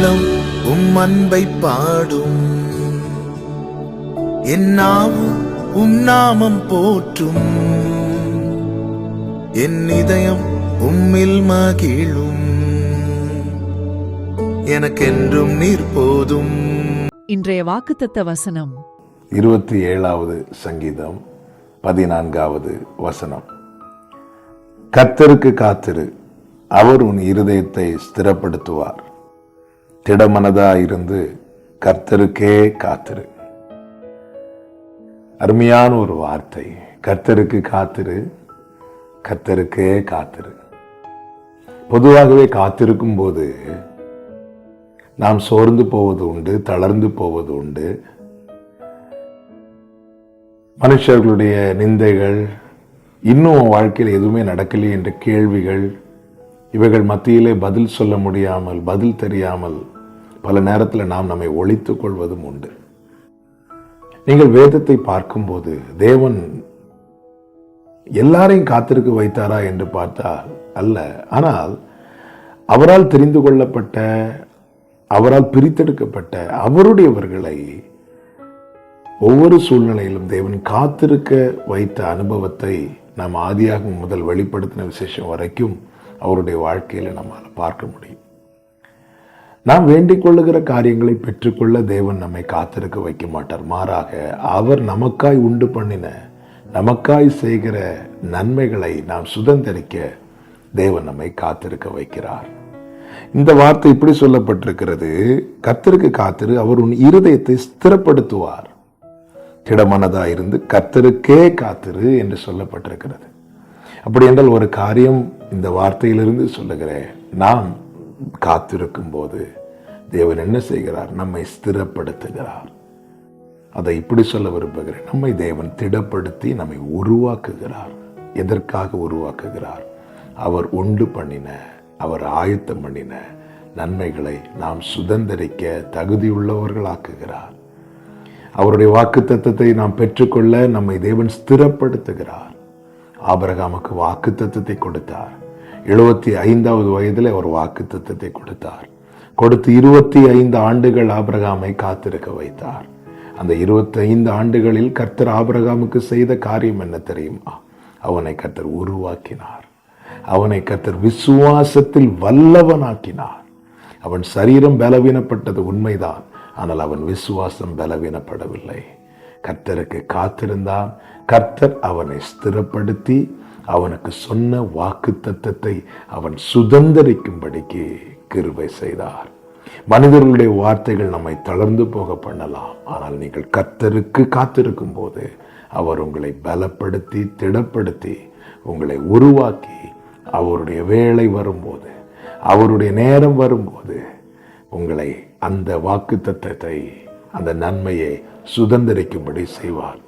உள்ளம் உம் அன்பை பாடும். என் நாவும் உம் நாமம் போற்றும். என் இதயம் உம்மில் மகிழும். எனக்கென்றும் நீர் போதும். இன்றைய வாக்குத்தத்த வசனம். இருபத்தி ஏழாவது சங்கீதம் பதினான்காவது வசனம். கர்த்தருக்கு காத்திரு அவர் உன் இருதயத்தை ஸ்திரப்படுத்துவார். திடமனதாயிருந்து கர்த்தருக்கே காத்திரு. அருமையான ஒரு வார்த்தை. கர்த்தருக்கு காத்திரு. கர்த்தருக்கே காத்திரு. பொதுவாகவே காத்திருக்கும் போது நாம் சோர்ந்து போவது உண்டு தளர்ந்து போவது உண்டு. மனுஷர்களுடைய நிந்தைகள் இன்னும் வாழ்க்கையில் எதுவுமே நடக்கலையே என்ற கேள்விகள் இவைகள் மத்தியிலே பதில் சொல்ல முடியாமல் பதில் தெரியாமல் பல நேரத்தில் நாம் நம்மை ஒழித்துக் கொள்வதும் உண்டு. நீங்கள் வேதத்தை பார்க்கும்போது தேவன் எல்லாரையும் காத்திருக்க வைத்தாரா என்று பார்த்தால் அல்ல. ஆனால் அவரால் தெரிந்து கொள்ளப்பட்ட அவரால் பிரித்தெடுக்கப்பட்ட அவருடையவர்களை ஒவ்வொரு சூழ்நிலையிலும் தேவன் காத்திருக்க வைத்த அனுபவத்தை நாம் ஆதியாகும் முதல் வெளிப்படுத்தின விசேஷம் வரைக்கும் அவருடைய வாழ்க்கையில நம்மால் பார்க்க முடியும். நாம் வேண்டிக் கொள்ளுகிற காரியங்களை பெற்றுக்கொள்ள தேவன் நம்மை காத்திருக்க வைக்க மாட்டார். மாறாக அவர் நமக்காய் உண்டு பண்ணின நமக்காய் செய்கிற நன்மைகளை நாம் சுதந்திரிக்க தேவன் நம்மை காத்திருக்க வைக்கிறார். இந்த வார்த்தை இப்படி சொல்லப்பட்டிருக்கிறது. கத்தருக்கு காத்திரு அவர் உன் இருதயத்தை ஸ்திரப்படுத்துவார். திடமனதா இருந்து கத்தருக்கே காத்திரு என்று சொல்லப்பட்டிருக்கிறது. அப்படி என்றால் ஒரு காரியம் இந்த வார்த்தையிலிருந்து சொல்லுகிறேன். நாம் காத்திருக்கும் போது தேவன் என்ன செய்கிறார்? நம்மை ஸ்திரப்படுத்துகிறார். அதை இப்படி சொல்ல விரும்புகிறேன். நம்மை தேவன் திடப்படுத்தி நம்மை உருவாக்குகிறார். எதற்காக உருவாக்குகிறார்? அவர் உண்டு பண்ணின அவர் ஆயத்தம் பண்ணின நன்மைகளை நாம் சுதந்திரிக்க தகுதியுள்ளவர்களாக்குகிறார். அவருடைய வாக்கு தத்துவத்தை நாம் பெற்றுக்கொள்ள நம்மை தேவன் ஸ்திரப்படுத்துகிறார். ஆபரகாமுக்கு வாக்கு தத்துவத்தை கொடுத்தார். எழுபத்தி ஐந்தாவது வயதில் அவர் வாக்கு தத்துவத்தை கொடுத்தார். கொடுத்து இருபத்தி ஐந்து ஆண்டுகள் ஆபிரகாமை காத்திருக்க வைத்தார். அந்த இருபத்தி ஐந்து ஆண்டுகளில் கர்த்தர் ஆபிரகாமுக்கு செய்த காரியம் என்ன தெரியுமா? அவனை கர்த்தர் உருவாக்கினார். அவனை கர்த்தர் விசுவாசத்தில் வல்லவனாக்கினார். அவன் சரீரம் பலவீனப்பட்டது உண்மைதான். ஆனால் அவன் விசுவாசம் பலவீனப்படவில்லை. கர்த்தருக்கு காத்திருந்தான். கர்த்தர் அவனை ஸ்திரப்படுத்தி அவனுக்கு சொன்ன வாக்கு தத்தத்தை அவன் சுதந்திரிக்கும்படிக்கு கிருவை செய்தார். மனிதர்களுடைய வார்த்தைகள் நம்மை தளர்ந்து போக பண்ணலாம். ஆனால் நீங்கள் கர்த்தருக்கு காத்திருக்கும் போது அவர் உங்களை பலப்படுத்தி திடப்படுத்தி உங்களை உருவாக்கி அவருடைய வேலை வரும்போது அவருடைய நேரம் வரும்போது உங்களை அந்த வாக்கு தத்தத்தை அந்த நன்மையை சுதந்திரிக்கும்படி செய்வார்.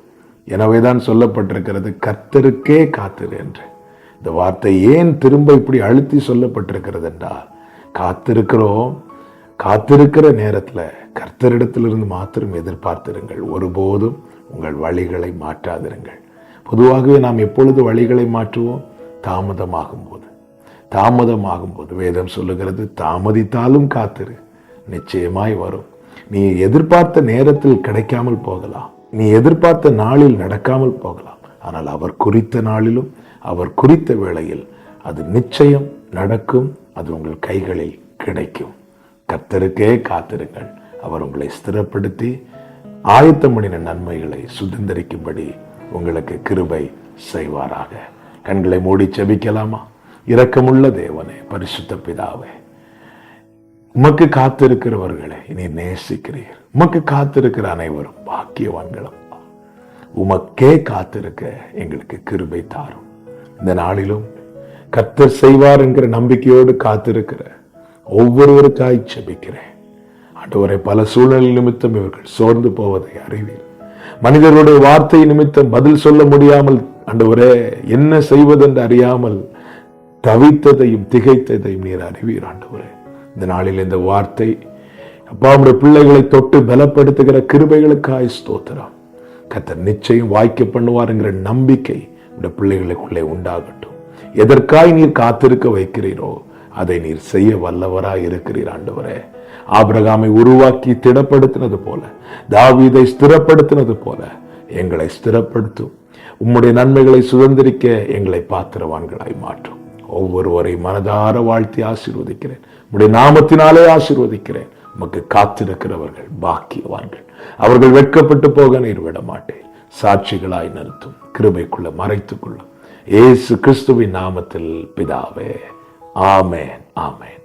எனவேதான் சொல்லப்பட்டிருக்கிறது கர்த்தருக்கே காத்திரு என்று. இந்த வார்த்தை ஏன் திரும்ப இப்படி அழுத்தி சொல்லப்பட்டிருக்கிறது என்றால் காத்திருக்கிறோம் காத்திருக்கிற நேரத்தில் கர்த்தரிடத்திலிருந்து மாத்திரம் எதிர்பார்த்திருங்கள். ஒருபோதும் உங்கள் வழிகளை மாற்றாதிருங்கள். பொதுவாகவே நாம் எப்பொழுது வழிகளை மாற்றுவோம்? தாமதமாகும் போது தாமதமாகும் போது வேதம் சொல்லுகிறது தாமதித்தாலும் காத்திரு நிச்சயமாய் வரும். நீ எதிர்பார்த்த நேரத்தில் கிடைக்காமல் போகலாம். நீ எதிர்பார்த்த நாளில் நடக்காமல் போகலாம். ஆனால் அவர் குறித்த நாளிலும் அவர் குறித்த வேளையில் அது நிச்சயம் நடக்கும் அது உங்கள் கைகளில் கிடைக்கும். கத்தருக்கே காத்திருங்கள். அவர் உங்களை ஸ்திரப்படுத்தி ஆயத்தம் பண்ணின நன்மைகளை சுதந்திரிக்கும்படி உங்களுக்கு கிருபை செய்வாராக. கண்களை மூடி செபிக்கலாமா? இரக்கமுள்ள தேவனே பரிசுத்த பிதாவே உமக்கு காத்திருக்கிறவர்களை நீ நேசிக்கிறீர். உமக்கு காத்திருக்கிற அனைவரும் பாக்கியவான்களும் உமக்கே காத்திருக்க எங்களுக்கு கிருபை தாரும். இந்த நாளிலும் கத்தர் செய்வார் என்கிற நம்பிக்கையோடு காத்திருக்கிற ஒவ்வொருவருக்காய் செபிக்கிறேன் ஆண்டவரை பல சூழ்நிலை நிமித்தம் இவர்கள் சோர்ந்து போவதை அறிவீர். மனிதர்களுடைய வார்த்தை நிமித்தம் பதில் சொல்ல முடியாமல் ஆண்டவரே என்ன செய்வதென்று அறியாமல் தவித்ததையும் திகைத்ததையும் நீர் அறிவீர் ஆண்டவரே. இந்த நாளில் இந்த வார்த்தை அப்பா உடைய பிள்ளைகளை தொட்டு பலப்படுத்துகிற கிருபைகளுக்காய் ஸ்தோத்திரம். கத்தர் நிச்சயம் வாய்க்க பண்ணுவாருங்கிற நம்பிக்கை இந்த பிள்ளைகளுக்குள்ளே உண்டாகட்டும். எதற்காய் நீர் காத்திருக்க வைக்கிறீரோ அதை நீர் செய்ய வல்லவராய் இருக்கிறீர் ஆண்டவரே. ஆபிரகாமை உருவாக்கி திடப்படுத்தினது போல தாவீதை ஸ்திரப்படுத்தினது போல எங்களை ஸ்திரப்படுத்தும். உம்முடைய நன்மைகளை சுதந்திரிக்க எங்களை பாத்திரவான்களாய் மாற்றும். ஒவ்வொருவரை மனதார வாழ்த்தி ஆசீர்வதிக்கிறேன். உடைய நாமத்தினாலே ஆசீர்வதிக்கிறேன். உமக்கு காத்திருக்கிறவர்கள் பாக்கியவான்கள். அவர்கள் வெட்கப்பட்டு போக நீர் விட மாட்டேன் சாட்சிகளாய் நிறுத்தும் கிருபைக்குள்ள மறைத்துக் கொள்ளும். ஏசு கிறிஸ்துவின் நாமத்தில் பிதாவே ஆமேன் ஆமேன்.